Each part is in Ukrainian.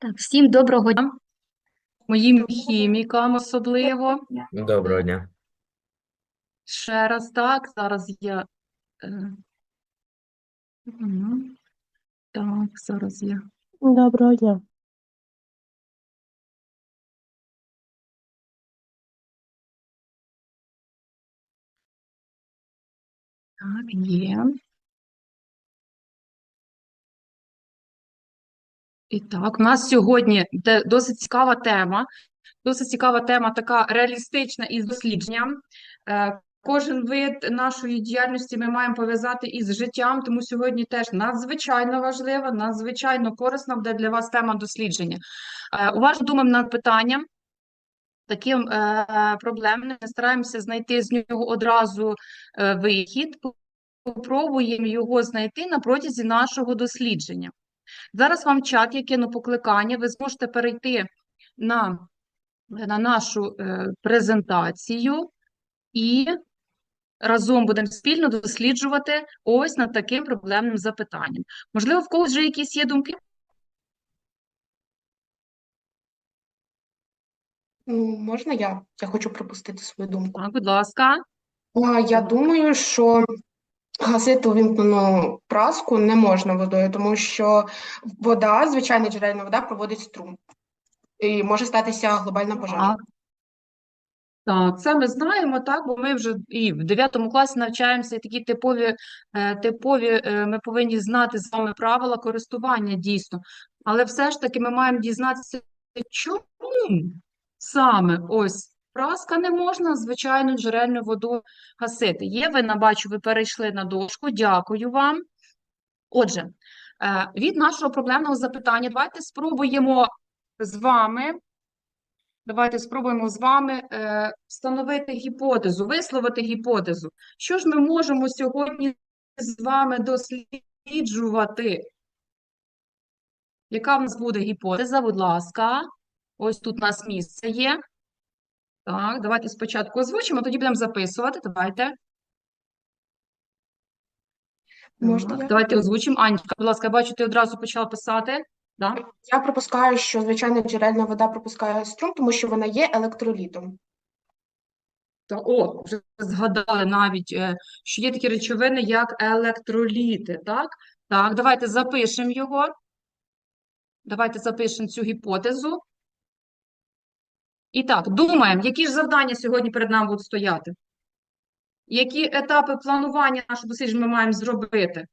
Так, всім доброго дня. Моїм хімікам особливо. Доброго дня. Ще раз так, зараз я. е. Так, зараз я. Доброго дня. Так, є. І так, у нас сьогодні досить цікава тема. Досить цікава тема, така реалістична із дослідженням. Е, Кожен вид нашої діяльності ми маємо пов'язати із життям, тому сьогодні теж надзвичайно важлива, надзвичайно корисна буде для вас тема дослідження. Е, Уважно думаємо над питанням. Таким е, проблемним, стараємося знайти з нього одразу вихід, попробуємо його знайти на протязі нашого дослідження. Зараз вам чат я кину покликання, ви зможете перейти на, на нашу е, презентацію і разом будемо спільно досліджувати ось над таким проблемним запитанням. Можливо, в когось вже якісь є думки? Ну, Можна я? Я хочу пропустити свою думку. Так, будь ласка. Я думаю, що гасити увімкнену праску не можна водою, тому що вода, звичайна джерельна вода, проводить струм. І може статися глобальна пожежа. Так. Це ми знаємо, так, бо ми вже і в 9 класі навчаємося, і такі типові, е, типові, е, ми повинні знати з вами правила користування дійсно. Але все ж таки ми маємо дізнатися, чому саме ось праска не можна звичайну джерельну воду гасити. Є, ви, на- бачу, ви перейшли на дошку, дякую вам. Отже, е, від нашого проблемного запитання давайте спробуємо з вами Давайте спробуємо з вами е, встановити гіпотезу, висловити гіпотезу. Що ж ми можемо сьогодні з вами досліджувати? Яка в нас буде гіпотеза? Будь ласка, ось тут у нас місце є. Так, давайте спочатку озвучимо, тоді будемо записувати. Давайте. Можна Так, я? давайте озвучимо. Анечка, будь ласка, бачу, ти одразу почала писати. Да? Я пропускаю, що звичайна джерельна вода пропускає струм, тому що вона є електролітом. Та, о, вже згадали навіть, е, що є такі речовини, як електроліти, так? Так, давайте запишемо його. Давайте запишемо цю гіпотезу. І так, думаємо, які ж завдання сьогодні перед нами будуть стояти? Які етапи планування нашого дослідження ми маємо зробити?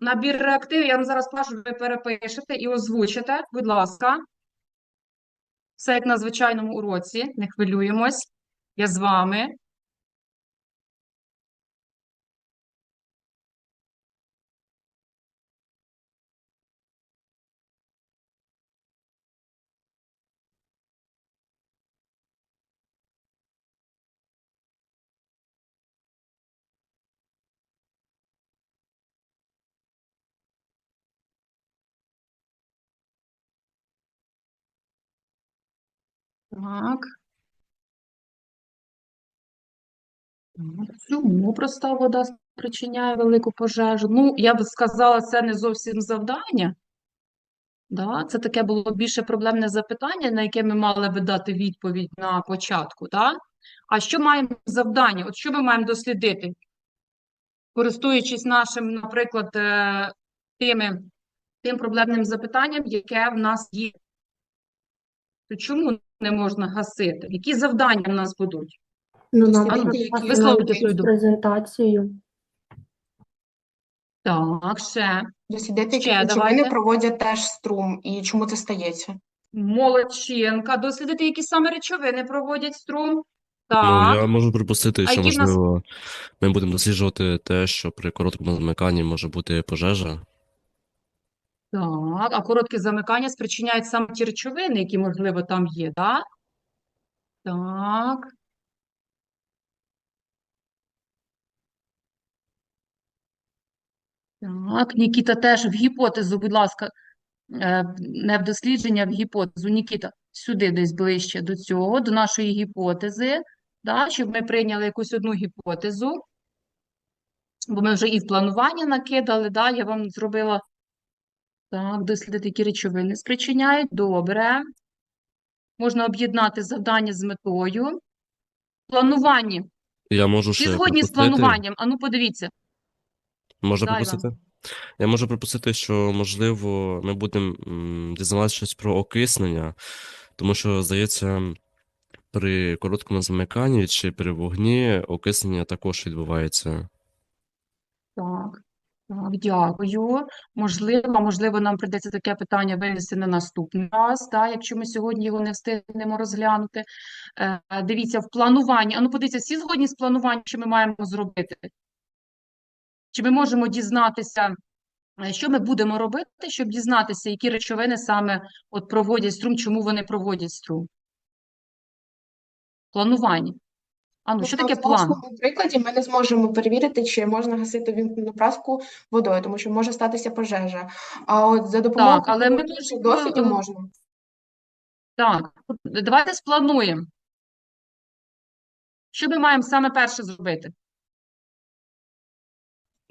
Набір реактивів, я вам зараз прошу, ви перепишете і озвучите, будь ласка. Все як на звичайному уроці, не хвилюємось. Я з вами. Так. Чому проста вода спричиняє велику пожежу? Ну, я б сказала, це не зовсім завдання. Да? Це таке було більше проблемне запитання, на яке ми мали би дати відповідь на початку. Да? А що маємо завдання? От що ми маємо дослідити? Користуючись нашим, наприклад, е, тими, тим проблемним запитанням, яке в нас є. То чому не можна гасити? Які завдання в нас будуть? Ну, які висловлюйте свою презентацію. Так, ще. Дослідити, які Ще речовини давайте. проводять теж струм і чому це стається. Молодчинка. Дослідити, які саме речовини проводять струм. Ну, Так. я можу припустити, що які в нас- можливо ми будемо досліджувати те, що при короткому замиканні може бути пожежа. Так, а коротке замикання спричиняють саме ті речовини, які, можливо, там є, так? Так. Так, Нікіта теж в гіпотезу, будь ласка, е, не в дослідження, в гіпотезу. Нікіта, сюди десь ближче до цього, до нашої гіпотези, да, щоб ми прийняли якусь одну гіпотезу. Бо ми вже і в планування накидали, да, я вам зробила Так, дослідити, які речовини спричиняють. Добре. Можна об'єднати завдання з метою. Планування. Я можу ще згодні з плануванням? Ану, подивіться. можна припустити? Я можу припустити, що, можливо, ми будемо м, дізнаватися щось про окиснення, тому що, здається, при короткому замиканні чи при вогні окиснення також відбувається. Так, дякую. Можливо, можливо, нам прийдеться таке питання винести на наступний раз, так, якщо ми сьогодні його не встигнемо розглянути. Е, дивіться, в плануванні. Ану, подивіться, всі згодні з плануванням, що ми маємо зробити? Чи ми можемо дізнатися, е, що ми будемо робити, щоб дізнатися, які речовини саме от проводять струм, чому вони проводять струм? Планування. Ану, що Ну, таке в план? нашому прикладі ми не зможемо перевірити, чи можна гасити вімкнену праску водою, тому що може статися пожежа. А от за допомогою Так, але ми інших можемо, е, можна. Так, давайте сплануємо. Що ми маємо саме перше зробити?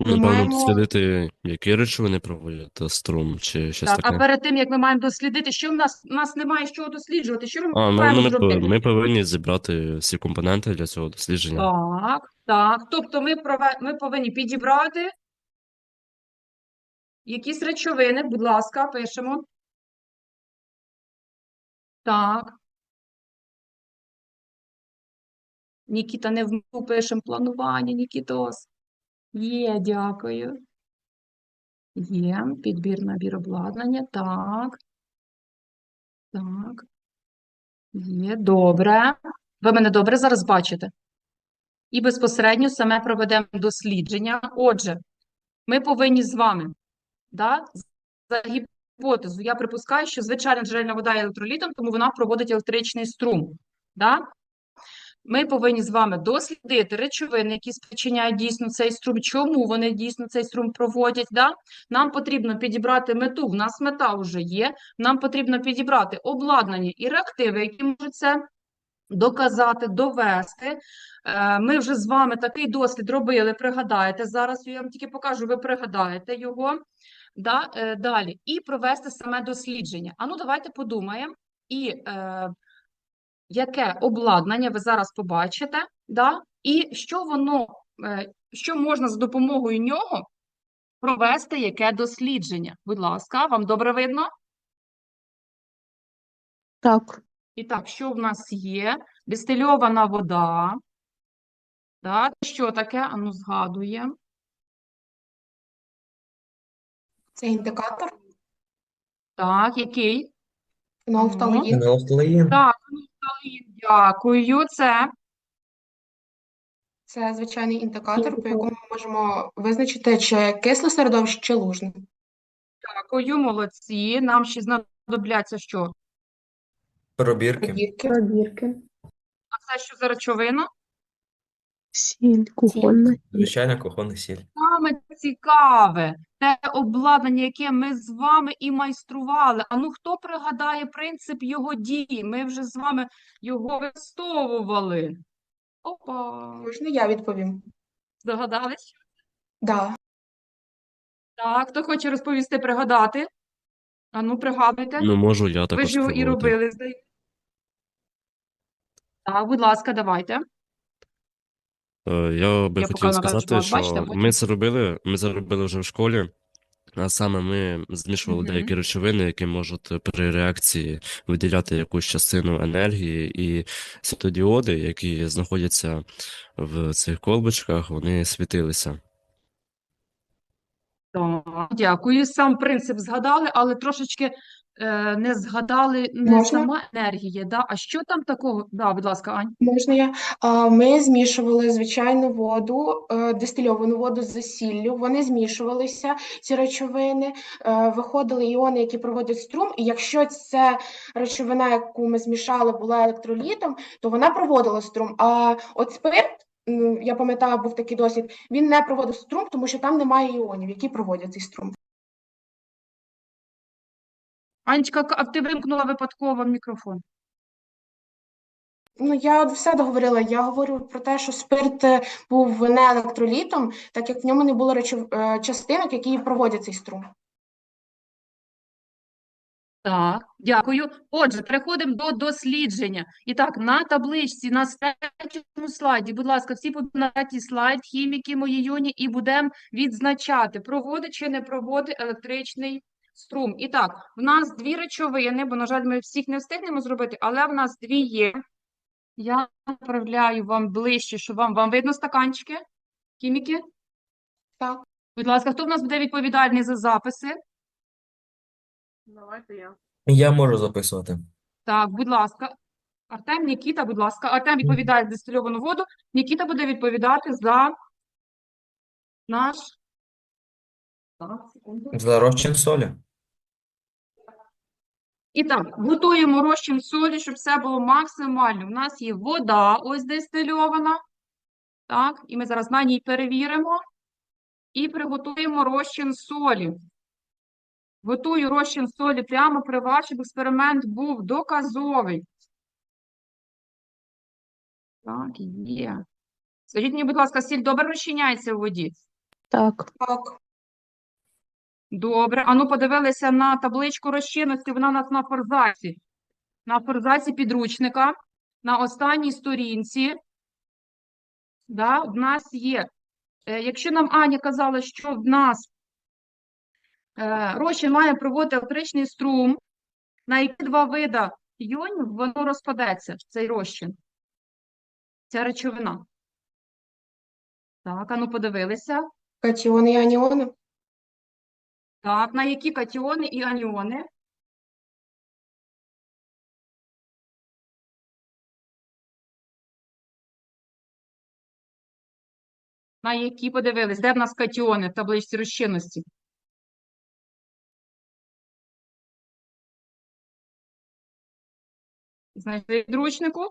Ми Напевно, маємо- дослідити, які речовини проводять струм, чи щось Так, а таке. перед тим, як ми маємо дослідити, що в нас, в нас немає чого досліджувати, що ми А, ну, маємо ну, ми, пов- зробити? ми повинні зібрати всі компоненти для цього дослідження. Так, так. Тобто ми, прове... ми повинні підібрати якісь речовини, будь ласка, пишемо. Так. Нікіта, не вмив, пишемо планування, Нікітос. Є, дякую. Є, підбір набір обладнання, так. Так. Є, добре. Ви мене добре зараз бачите? І безпосередньо саме проведемо дослідження. Отже, ми повинні з вами, да, за гіпотезу, я припускаю, що звичайна джерельна вода є електролітом, тому вона проводить електричний струм. Да? Ми повинні з вами дослідити речовини, які спричиняють дійсно цей струм, чому вони дійсно цей струм проводять. Да? Нам потрібно підібрати мету, в нас мета вже є, нам потрібно підібрати обладнання і реактиви, які можуть це доказати, довести. Е, Ми вже з вами такий дослід робили, пригадаєте, зараз я вам тільки покажу, ви пригадаєте його. Да? е, Далі. І провести саме дослідження. А ну давайте подумаємо, і е, яке обладнання ви зараз побачите, да? і що воно, е, що можна за допомогою нього провести яке дослідження. Будь ласка, вам добре видно? Так, І так, що в нас є? Дистильована вода. Так, що таке? Ану, згадуємо. Це індикатор, Так, який? фенолфталеїн. Фенолфталеїн. Так, Ану, дякую. Це Це звичайний індикатор, по якому ми можемо визначити, чи кисле середовище, чи лужне. дякую, молодці. Нам ще знадобляться що? Пробірки. Пробірки. пробірки. А це що за речовина? Сіль, кухонна. Звичайно, кухонна сіль. Саме цікаве, те обладнання, яке ми з вами і майстрували. А ну хто пригадає принцип його дії? Ми вже з вами його використовували. Опа, Можна я відповім? здогадались? Да. Так, хто хоче розповісти, пригадати? А ну, пригадуйте. Ну, можу я Ви ж його і спробувати. робили, здається. Так, будь ласка, давайте. Е, Я би Я хотів сказати, бачите, що потім- ми це робили, ми це робили вже в школі, а саме ми змішували Мгм. деякі речовини, які можуть при реакції виділяти якусь частину енергії, і світодіоди, які знаходяться в цих колбочках, вони світилися. Так, дякую. Сам принцип згадали, але трошечки е, не згадали не Можна? сама енергія, да? А що там такого? Да, будь ласка, Ань. Можна я? А, Ми змішували звичайну воду, е, дистильовану воду з сіллю. Вони змішувалися, ці речовини, е, виходили іони, які проводять струм. І якщо ця речовина, яку ми змішали, була електролітом, то вона проводила струм. А от спирт, я пам'ятаю, був такий досвід, він не проводив струм, тому що там немає іонів, які проводять цей струм. Анечка, а ти вимкнула випадково мікрофон. Ну, я от все договорила. Я говорю про те, що спирт е, був не електролітом, так як в ньому не було речов... е, частинок, які проводять цей струм. Так, дякую. Отже, переходимо до дослідження. І так, на табличці, на третьому слайді, будь ласка, всі на третій слайд, хіміки, мої юні, і будемо відзначати, проводить чи не проводить електричний струм. І так, в нас дві речовини, бо, на жаль, ми всіх не встигнемо зробити, але в нас дві є. Я направляю вам ближче, щоб вам, вам видно стаканчики, хіміки? Так. Будь ласка, хто в нас буде відповідальний за записи? Давайте я. Я можу записувати. Так, будь ласка. Артем, Нікіта, будь ласка. Артем відповідає за дистильовану воду. Нікіта буде відповідати за наш. Так. За розчин солі. І так, готуємо розчин солі, щоб все було максимально. У нас є вода, ось дистильована. Так, і ми зараз на ній перевіримо. І приготуємо розчин солі. Готую розчин солі прямо при вас, щоб експеримент був доказовий. Так, є. Скажіть мені, будь ласка, сіль добре розчиняється у воді? Так. Так. Добре. Ану, подивилися на табличку розчинності, вона у нас на форзаці. На форзаці підручника, на останній сторінці. Да, в нас є. Е, Якщо нам Аня казала, що в нас е, розчин має проводити електричний струм, на які два вида іонів воно розпадеться, цей розчин? Ця речовина. Так, ану подивилися. Катіони і аніони. Так, на які катіони і аніони? На які подивились? Де в нас катіони в табличці розчинності? Знайшли підручнику?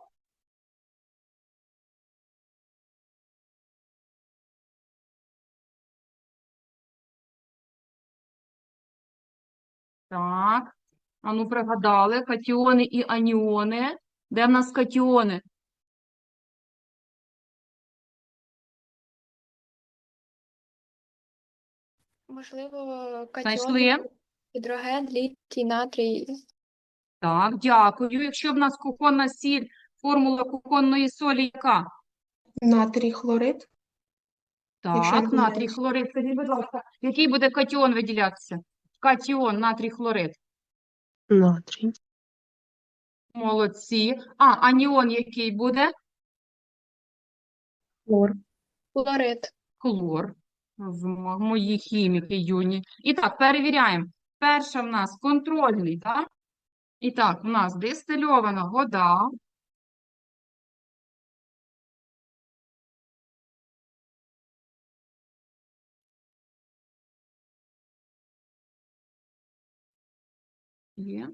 Так. А ну пригадали, катіони і аніони. Де в нас катіони? Можливо, Знайшли? гідроген, літій, натрій. Так, дякую. Якщо в нас кухонна сіль, формула кухонної солі яка? Натрій хлорид. Якщо я не Так, натрій помиляюсь. хлорид. Скажіть, будь ласка, який буде катіон виділятися? Катіон, натрій хлорид. Натрій. Молодці. А, аніон який буде? Хлор. Хлорид. Хлор. Мої хіміки юні. І так, перевіряємо. Перша в нас контрольний, так? І так, в нас дистильована вода. Є.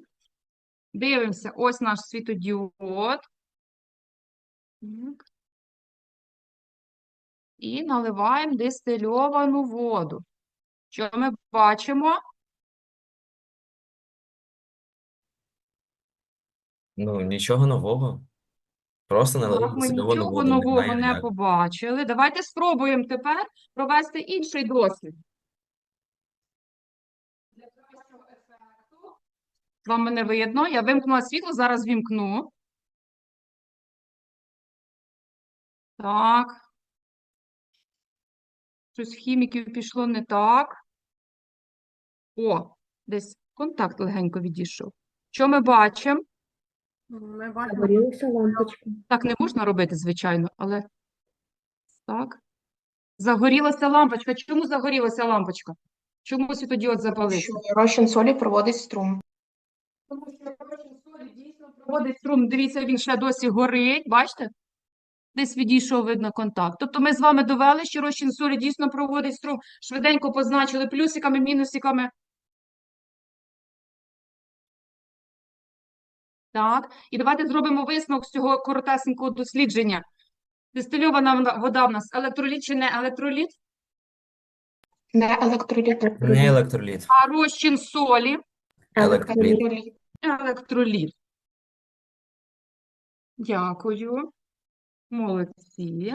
Дивимося, ось наш світодіод. Так. І наливаємо дистильовану воду. Що ми бачимо? Ну, нічого нового. Просто налили Так, ми дистильовану нічого воду, нового знаю не як. побачили. Давайте спробуємо тепер провести інший досвід. Вам мене видно? Я вимкнула світло, зараз вімкну. Так. Щось в хіміків пішло не так. О, десь контакт легенько відійшов. Що ми бачимо? Ми бачимо. Загорілася лампочка. Так не можна робити, звичайно, але так. Загорілася лампочка. Чому загорілася лампочка? Чому світодіод запалився? Що розчин солі проводить струм. Тому що розчин солі дійсно проводить струм. Дивіться, він ще досі горить. Бачите? Десь відійшов, видно, контакт. Тобто ми з вами довели, що розчин солі дійсно проводить струм. Швиденько позначили плюсиками, мінусиками. Так, і давайте зробимо висновок з цього коротесенького дослідження. Дистильована вода в нас електроліт чи не електроліт, Не електроліт. Не електроліт. а розчин солі Електроліт. Електроліт. Дякую. Молодці.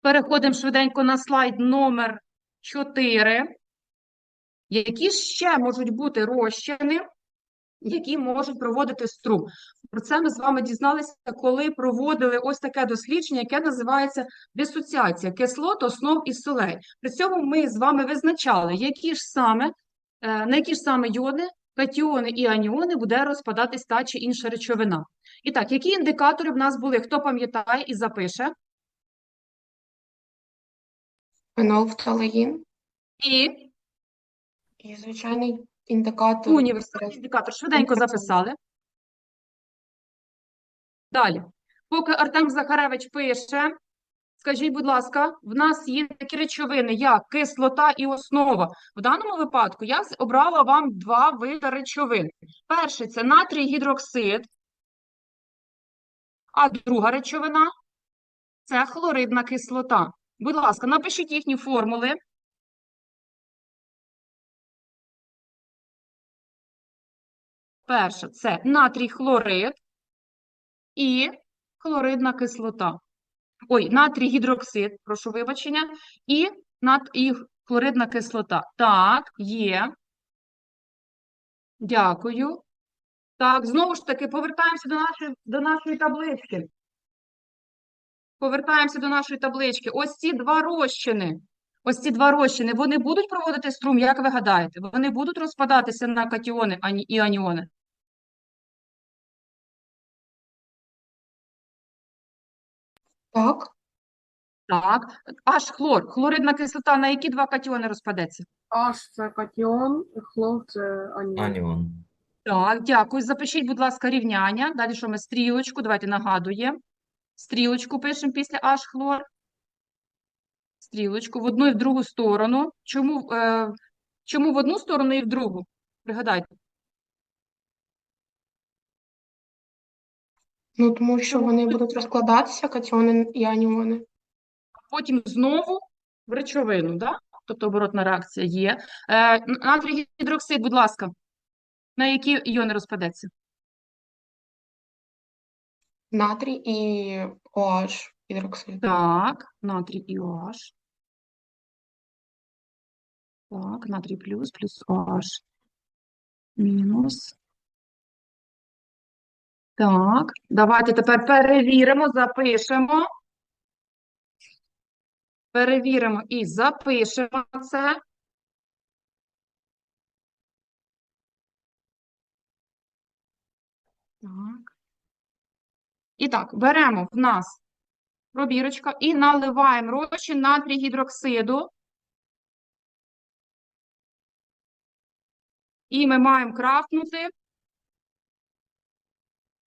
Переходимо швиденько на слайд номер 4. Які ще можуть бути розчини, які можуть проводити струм? Про це ми з вами дізналися, коли проводили ось таке дослідження, яке називається дисоціація кислот, основ і солей. При цьому ми з вами визначали, які ж саме, на які ж саме йони, катіони і аніони буде розпадатись та чи інша речовина. І так, які індикатори в нас були? Хто пам'ятає і запише? Фенолфталеїн І і звичайний індикатор. універсальний індикатор. Швиденько записали. Далі. Поки Артем Захаревич пише, скажіть, будь ласка, в нас є такі речовини, як кислота і основа. В даному випадку я обрала вам два види речовин. Перший – це натрій гідроксид, а друга речовина – це хлоридна кислота. Будь ласка, напишіть їхні формули. Перше – це натрій хлорид і хлоридна кислота. Ой, натрій гідроксид, прошу вибачення, і, нат... і хлоридна кислота. Так, є. Дякую. Так, знову ж таки, повертаємося до нашої, до нашої таблички. Повертаємося до нашої таблички. Ось ці два розчини. Ось ці два розчини, вони будуть проводити струм, як ви гадаєте? Вони будуть розпадатися на катіони і аніони? Так, Так. Аж хлор. Хлоридна кислота на які два катіони розпадеться? H це катіон, хлор це аніон. Аніон. Так, дякую. Запишіть, будь ласка, рівняння. Далі що ми? Стрілочку. Давайте нагадуємо. Стрілочку пишемо після H хлор. Стрілочку в одну і в другу сторону. Чому, е, чому в одну сторону і в другу? Пригадайте. Ну тому що вони будуть розкладатися, катіони і аніони. Потім знову в речовину, да? Тобто оборотна реакція є. Е, натрій гідроксид, будь ласка. На які іони розпадеться? Натрій і OH гідроксид. Так, натрій і OH. Так, натрій плюс, плюс OH. Мінус. Так, давайте тепер перевіримо, запишемо. Перевіримо і запишемо це. Так. І так, беремо в нас пробірочка і наливаємо розчин натрій гідроксиду. І ми маємо крафтнути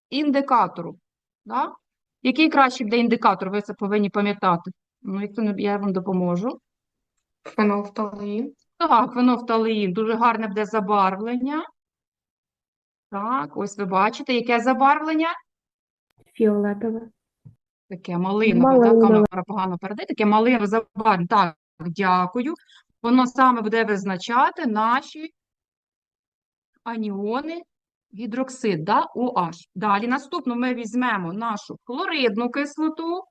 індикатору. Да? Який кращий буде індикатор, ви це повинні пам'ятати. Ну, якщо не, я вам допоможу. Фенолфталеїн. Так, фенофталеїн, дуже гарне буде забарвлення. Так, ось ви бачите, яке забарвлення? Фіолетове. Таке малинове, так, камера погано передає, таке малинове забарвлення. Так, дякую. Воно саме буде визначати наші аніони гідроксид, да, OH. Далі наступно ми візьмемо нашу хлоридну кислоту,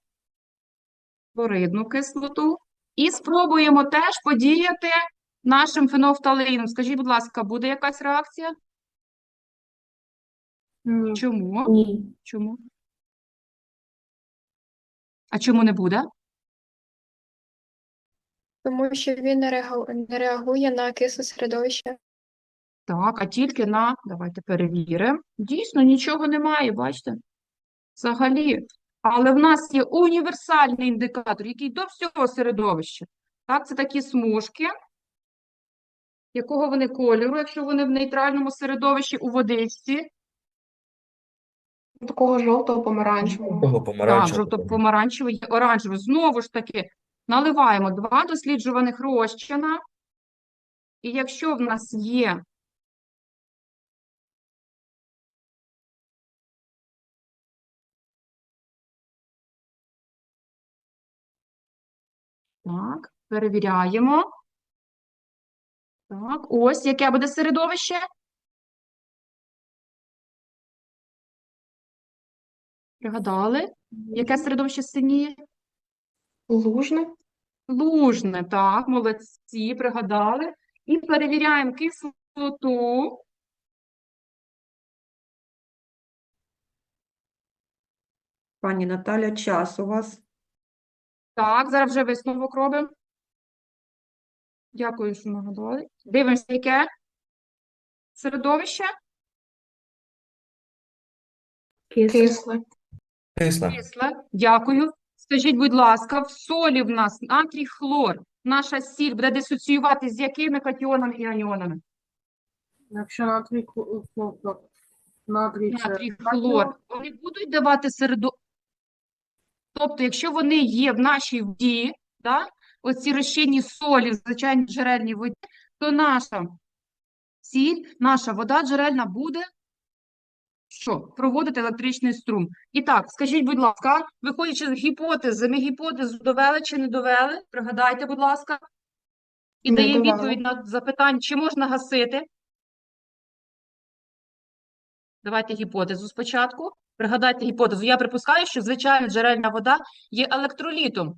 хлоридну кислоту і спробуємо теж подіяти нашим фенофталеїном. Скажіть, будь ласка, буде якась реакція? Ні. Чому? Ні. Чому? А чому не буде? Тому що він не реагує на кисле середовище. Так, а тільки на, давайте перевіримо. Дійсно, нічого немає, бачите? Взагалі. Але в нас є універсальний індикатор, який до всього середовища. Так, це такі смужки. Якого вони кольору, якщо вони в нейтральному середовищі у водичці? Такого жовтого помаранчевого. Того Так, жовто-помаранчевий, є оранжевий. Знову ж таки, наливаємо два досліджуваних розчина. І якщо в нас є Так, перевіряємо. Так, ось яке буде середовище. Пригадали? Яке середовище синіє? Лужне. Лужне, так, молодці, пригадали. І перевіряємо кислоту. Пані Наталя, час у вас. Так, зараз вже висновок робимо. Дякую, що нагадали. Дивимося, яке середовище. Кисле. Кисле. Кисле. Дякую. Скажіть, будь ласка, в солі в нас натрій хлор. Наша сіль буде дисоціювати з якими катіонами і аніонами? Якщо натрій хлор, натрій Натрій хлор. Вони будуть давати середо... Тобто, якщо вони є в нашій воді, да, оці розчинні солі в звичайній джерельній воді, то наша сіль, наша вода джерельна буде що? Проводити електричний струм. І так, скажіть, будь ласка, виходячи з гіпотези, ми гіпотезу довели чи не довели? Пригадайте, будь ласка. І Не даємо довели. відповідь на запитання, чи можна гасити. Давайте гіпотезу спочатку. Пригадайте гіпотезу. Я припускаю, що звичайна джерельна вода є електролітом.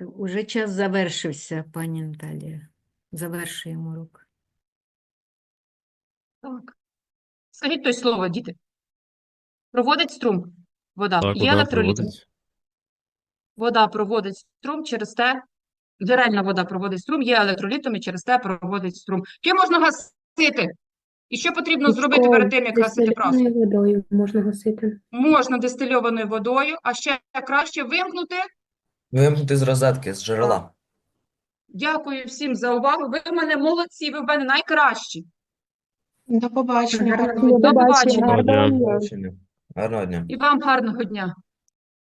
Уже час завершився, пані Наталія. Завершуємо урок. Так. Скажіть той слово, діти. Проводить струм. Вода Так, є вода електролітом. проводить. Вода проводить струм через те, джерельна вода проводить струм, є електролітом і через те проводить струм. Чи можна гасити? І що потрібно зробити перед тим, як гасити праску? водою можна гасити. Можна дистильованою водою, а ще краще вимкнути. Вимкнути з розетки, з джерела. Дякую всім за увагу. Ви в мене молодці, ви в мене найкращі. До побачення. Гарного гарного До. Побачення. Гарного дня. І вам гарного дня.